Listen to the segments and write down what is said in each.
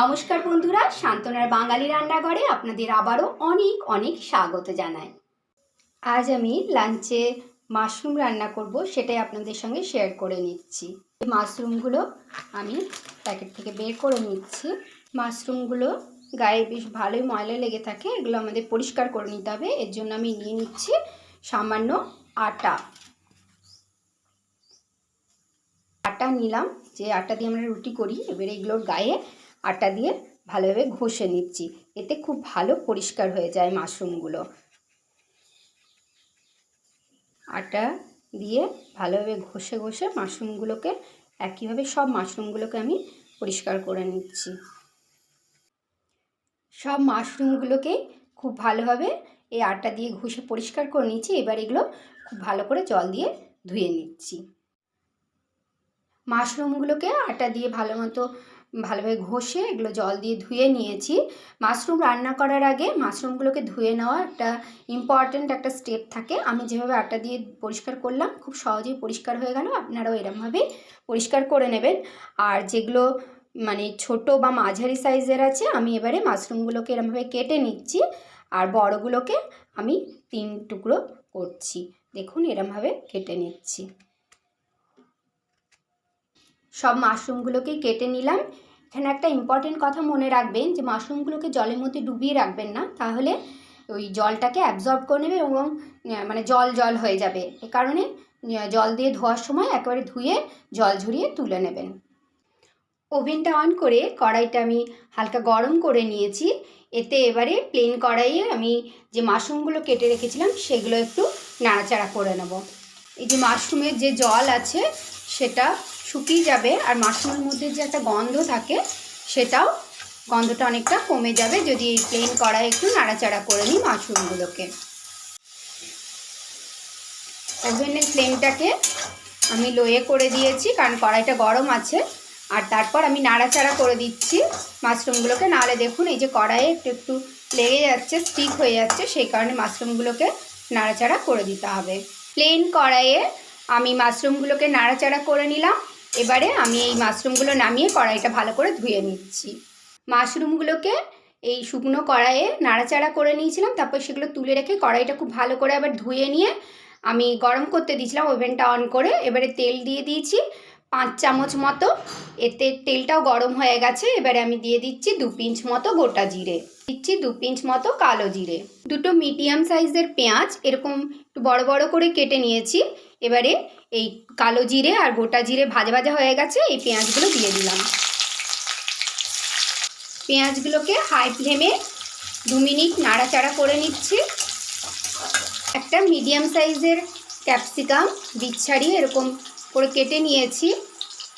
নমস্কার বন্ধুরা, শান্তনার বাঙালি রান্নাঘরে আপনাদের আবারও অনেক অনেক স্বাগত জানাই। আজ আমি লাঞ্চে মাশরুম রান্না করব, সেটাই আপনাদের সঙ্গে শেয়ার করে নিচ্ছি। মাশরুমগুলো আমি প্যাকেট থেকে বের করে নিচ্ছি। মাশরুমগুলো গায়ে বেশ ভালোই ময়লা লেগে থাকে, এগুলো আমাদের পরিষ্কার করে নিতে হবে। এর জন্য আমি নিয়ে নিচ্ছি সামান্য আটা। আটা নিলাম, যে আটা দিয়ে আমরা রুটি করি, এবারে এগুলোর গায়ে আটা দিয়ে ভালোভাবে ঘষে নিচ্ছি। এতে খুব ভালো পরিষ্কার হয়ে যায় মাশরুমগুলো। আটা দিয়ে ভালোভাবে ঘষে ঘষে মাশরুমগুলোকে একইভাবে সব মাশরুমগুলোকে আমি পরিষ্কার করে নিচ্ছি। সব মাশরুমগুলোকে খুব ভালোভাবে এই আটা দিয়ে ঘষে পরিষ্কার করে নিচ্ছি এবার এগুলো খুব ভালো করে জল দিয়ে ধুয়ে নিচ্ছি। মাশরুমগুলোকে আটা দিয়ে ভালো মতো ভালোভাবে ঘষে এগুলো জল দিয়ে ধুয়ে নিয়েছি। মাশরুম রান্না করার আগে মাশরুমগুলোকে ধুয়ে নেওয়া একটা ইম্পর্ট্যান্ট একটা স্টেপ থাকে। আমি যেভাবে আটা দিয়ে পরিষ্কার করলাম, খুব সহজেই পরিষ্কার হয়ে গেল। আপনারাও এরমভাবে পরিষ্কার করে নেবেন। আর যেগুলো মানে ছোট বা মাঝারি সাইজের আছে, আমি এবারে মাশরুমগুলোকে এরমভাবে কেটে নিচ্ছি। আর বড়গুলোকে আমি তিন টুকরো করছি। দেখুন, এরমভাবে কেটে নিচ্ছি। সব মাশরুমগুলোকে কেটে নিলাম। এখানে একটা ইম্পর্টেন্ট কথা মনে রাখবেন যে, মাশরুমগুলোকে জলের মধ্যে ডুবিয়ে রাখবেন না। তাহলে ওই জলটাকে অ্যাবজর্ব করে নেবে এবং মানে জল জল হয়ে যাবে। এ কারণে জল দিয়ে ধোয়ার সময় একেবারে ধুয়ে জল ঝরিয়ে তুলে নেবেন। ওভেনটা অন করে কড়াইটা আমি হালকা গরম করে নিয়েছি। এতে এবারে প্লেন কড়াইয়ে আমি যে মাশরুমগুলো কেটে রেখেছিলাম, সেগুলো একটু নাড়াচাড়া করে নেব। এই যে মাশরুমের যে জল আছে সেটা শুকিয়ে যাবে আর মাশরুমের মধ্যে যে একটা গন্ধ থাকে, সেটাও গন্ধটা অনেকটা কমে যাবে যদি এই প্লেন কড়াই একটু নাড়াচাড়া করে নিই মাশরুমগুলোকে। ওভেনের ফ্লেমটাকে আমি লোয়ে করে দিয়েছি কারণ কড়াইটা গরম আছে। আর তারপর আমি নাড়াচাড়া করে দিচ্ছি মাশরুমগুলোকে। নাহলে দেখুন এই যে কড়াইয়ে একটু একটু লেগে যাচ্ছে স্টিক হয়ে যাচ্ছে, সেই কারণে মাশরুমগুলোকে নাড়াচাড়া করে দিতে হবে। প্লেন কড়াইয়ে আমি মাশরুমগুলোকে নাড়াচাড়া করে নিলাম। এবারে আমি এই মাশরুমগুলো নামিয়ে কড়াইটা ভালো করে ধুয়ে নিচ্ছি। মাশরুমগুলোকে এই শুকনো কড়াইয়ে নাড়াচাড়া করে নিয়েছিলাম, তারপর সেগুলো তুলে রেখে কড়াইটা খুব ভালো করে আবার ধুয়ে নিয়ে আমি গরম করতে দিয়েছিলাম, ওভেনটা অন করে এবারে তেল দিয়ে দিয়েছি পাঁচ চামচ মতো। এতে তেলটাও গরম হয়ে গেছে, এবারে আমি দিয়ে দিচ্ছি দু পিঞ্চ মতো গোটা জিরে। দিচ্ছি দু পিঞ্চ মতো কালো জিরে। দুটো মিডিয়াম সাইজের পেঁয়াজ, এরকম একটু বড় বড় করে কেটে নিয়েছি। এবারে এই কালো জিরে আর গোটা জিরে ভাজা ভাজা হয়ে গেছে, এই পেঁয়াজগুলো দিয়ে দিলাম। পেঁয়াজগুলোকে হাই ফ্লেমে দু মিনিট নাড়াচাড়া করে নিচ্ছি। একটা মিডিয়াম সাইজের ক্যাপসিকাম বীজ ছাড়িয়ে এরকম করে কেটে নিয়েছি।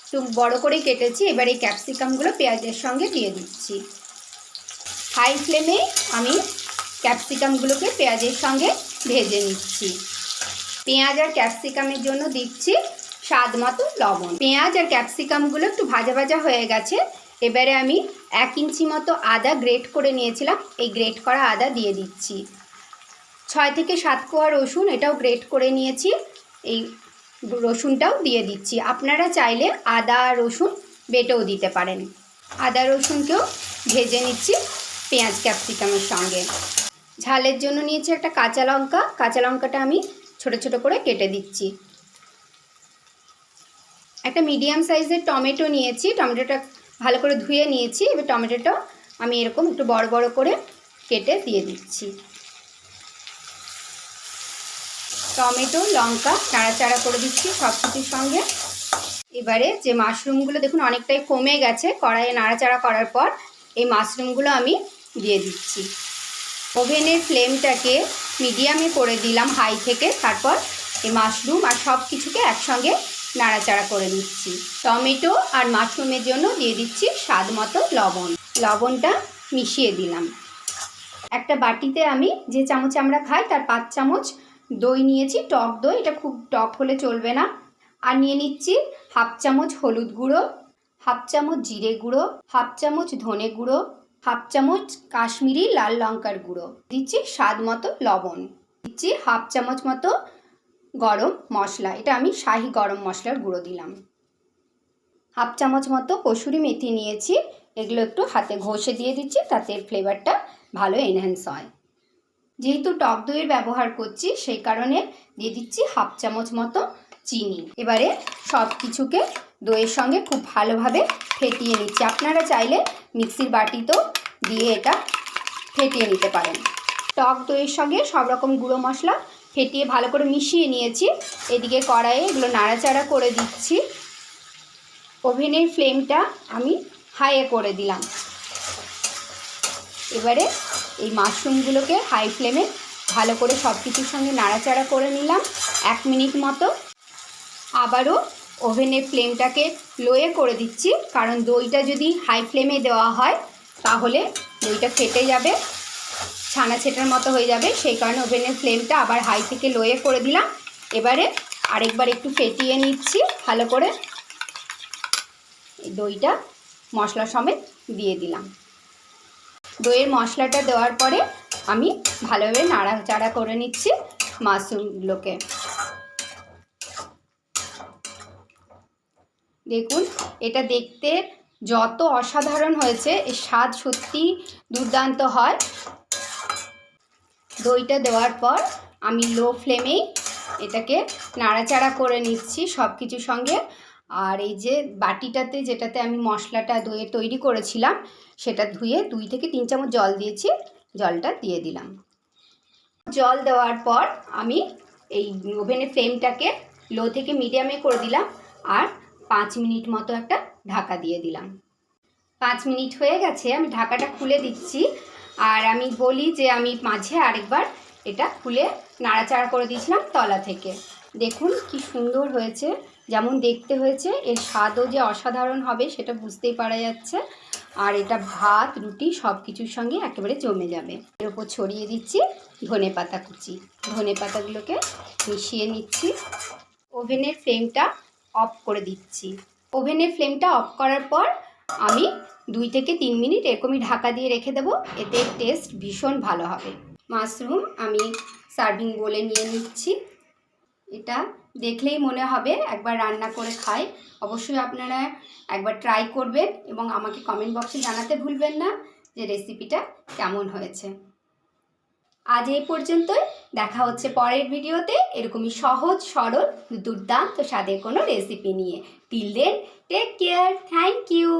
একটু বড় করে কেটেছি, এবার এই ক্যাপসিকামগুলো পেঁয়াজের সঙ্গে দিয়ে দিচ্ছি। হাই ফ্লেমে আমি ক্যাপসিকামগুলোকে পেঁয়াজের সঙ্গে ভেজে নিচ্ছি। পেঁয়াজ আর ক্যাপসিকামের জন্য দিচ্ছি স্বাদ মতো লবণ। পেঁয়াজ আর ক্যাপসিকামগুলো একটু ভাজা ভাজা হয়ে গেছে। এবারে আমি এক ইঞ্চি মতো আদা গ্রেট করে নিয়েছিলাম। এই গ্রেট করা আদা দিয়ে দিচ্ছি। ছয় থেকে সাত কোয়া রসুন এটাও গ্রেট করে নিয়েছি। এই রসুনটাও দিয়ে দিচ্ছি। আপনারা চাইলে আদা রসুন বেটেও দিতে পারেন। আদা রসুনকেও ভেজে নিচ্ছি পেঁয়াজ ক্যাপসিকামের সঙ্গে। ঝালের জন্য নিয়েছি একটা কাঁচা লঙ্কা। কাঁচা লঙ্কাটা আমি ছোট ছোট করে কেটে দিচ্ছি। একটা মিডিয়াম সাইজের টমেটো নিয়েছি, টমেটোটা ভালো করে ধুয়ে নিয়েছি, এবার টমেটোটাও আমি এরকম একটু বড় বড় করে কেটে দিয়ে দিচ্ছি। টমেটো, লঙ্কা নাড়াচাড়া করে দিচ্ছি সব কিছুর সঙ্গে। এবারে যে মাশরুমগুলো দেখুন অনেকটাই কমে গেছে, কড়াইয়ে নাড়াচাড়া করার পর এই মাশরুমগুলো আমি দিয়ে দিচ্ছি। ওভেনের ফ্লেমটাকে মিডিয়ামে করে দিলাম হাই থেকে, তারপর এই মাশরুম আর সব কিছুকে একসঙ্গে নাড়াচাড়া করে নিচ্ছি। টমেটো আর মাশরুমের জন্য দিয়ে দিচ্ছি স্বাদ মতো লবণ। লবণটা মিশিয়ে দিলাম। একটা বাটিতে আমি যে চামচ আমরা খাই, তার পাঁচ চামচ দই নিয়েছি, টক দই, এটা খুব টক হলে চলবে না। আর নিয়ে নিচ্ছি হাফ চামচ হলুদ গুঁড়ো, হাফ চামচ জিরে গুঁড়ো, হাফ চামচ ধনে গুঁড়ো হাফ চামচ কাশ্মীরি লাল লঙ্কার গুঁড়ো, দিচ্ছি স্বাদ মতো লবণ, দিচ্ছি হাফ চামচ মতো গরম মশলা, এটা আমি শাহি গরম মশলার গুঁড়ো দিলাম। হাফ চামচ মতো কসুরি মেথি নিয়েছি, এগুলো একটু হাতে ঘষে দিয়ে দিচ্ছি, তাতে ফ্লেভারটা ভালো এনহ্যান্স হয়। যেহেতু টক দইয়ের ব্যবহার করছি, সেই কারণে দিয়ে দিচ্ছি হাফ চামচ মতো চিনি। এবারে সব কিছুকে দইয়ের সঙ্গে খুব ভালোভাবে ফেটিয়ে নিচ্ছি। আপনারা চাইলে মিক্সির বাটিতেও দিয়ে এটা ফেটিয়ে নিতে পারেন। টক দইয়ের সঙ্গে সব রকম গুঁড়ো মশলা ফেটিয়ে ভালো করে মিশিয়ে নিয়েছি। এদিকে কড়াইয়ে এগুলো নাড়াচাড়া করে দিচ্ছি। ওভেনের ফ্লেমটা আমি হাইয়ে করে দিলাম। এবারে এই মাশরুমগুলোকে হাই ফ্লেমে ভালো করে সব কিছুর সঙ্গে নাড়াচাড়া করে নিলাম। এক মিনিট মতো আবারও ওভেনের ফ্লেমটাকে লোয়ে করে দিচ্ছি। কারণ দইটা যদি হাই ফ্লেমে দেওয়া হয়, তাহলে দইটা ফেটে যাবে, ছানা ছেটার মতো হয়ে যাবে। সেই কারণে ওভেনের ফ্লেমটা আবার হাই থেকে লোয়ে করে দিলাম। এবারে আরেকবার একটু ফেটিয়ে নিচ্ছি, ভালো করে। দইটা মশলা সমেত দিয়ে দিলাম। দইয়ের মশলাটা দেওয়ার পরে আমি ভালোভাবে নাড়াচাড়া করে নিচ্ছি মাশরুমগুলোকে দেখুন, এটা দেখতে যত অসাধারণ হয়েছে, এর স্বাদ সত্যি দুর্দান্ত হয়। দইটা দেওয়ার পর আমি লো ফ্লেমেই এটাকে নাড়াচাড়া করে নিচ্ছি সব কিছুর সঙ্গে। আর এই যে বাটিটাতে যেটাতে আমি মশলাটা দইয়ে তৈরি করেছিলাম, সেটা ধুয়ে দুই থেকে তিন চামচ জল দিয়েছি, জলটা দিয়ে দিলাম। জল দেওয়ার পর আমি এই ওভেনের ফ্লেমটাকে লো থেকে মিডিয়ামে করে দিলাম। আর পাঁচ মিনিট মতো একটা ঢাকা দিয়ে দিলাম। পাঁচ মিনিট হয়ে গেছে, আমি ঢাকাটা খুলে দিচ্ছি। আর আমি বলি যে আমি মাঝে আরেকবার এটা খুলে নাড়াচাড়া করে দিয়েছিলাম তলা থেকে। দেখুন কি সুন্দর হয়েছে, যেমন দেখতে হয়েছে। এর স্বাদও যে অসাধারণ হবে সেটা বুঝতেই পারা যাচ্ছে। আর এটা ভাত, রুটি সব কিছুর সঙ্গে একেবারে জমে যাবে। এর ওপর ছড়িয়ে দিচ্ছি ধনে পাতা কুচি। ধনে পাতাগুলোকে মিশিয়ে নিচ্ছি। ওভেনের ফ্লেমটা অফ করে দিচ্ছি। ওভেনের ফ্লেমটা অফ করার পর আমি দুই থেকে তিন মিনিট এরকমই ঢাকা দিয়ে রেখে দেবো, এতে টেস্ট ভীষণ ভালো হবে। মাশরুম আমি সার্ভিং বলে নিয়ে নিচ্ছি। এটা দেখলেই মনে হবে একবার রান্না করে খাই। অবশ্যই আপনারা একবার ট্রাই করবেন এবং আমাকে কমেন্ট বক্সে জানাতে ভুলবেন না যে রেসিপিটা কেমন হয়েছে। আজ এই পর্যন্তই। দেখা হচ্ছে পরের ভিডিওতে। এরকমই সহজ, সরল, দুর্দান্ত স্বাদের কোনো রেসিপি নিয়ে। Till then take care thank you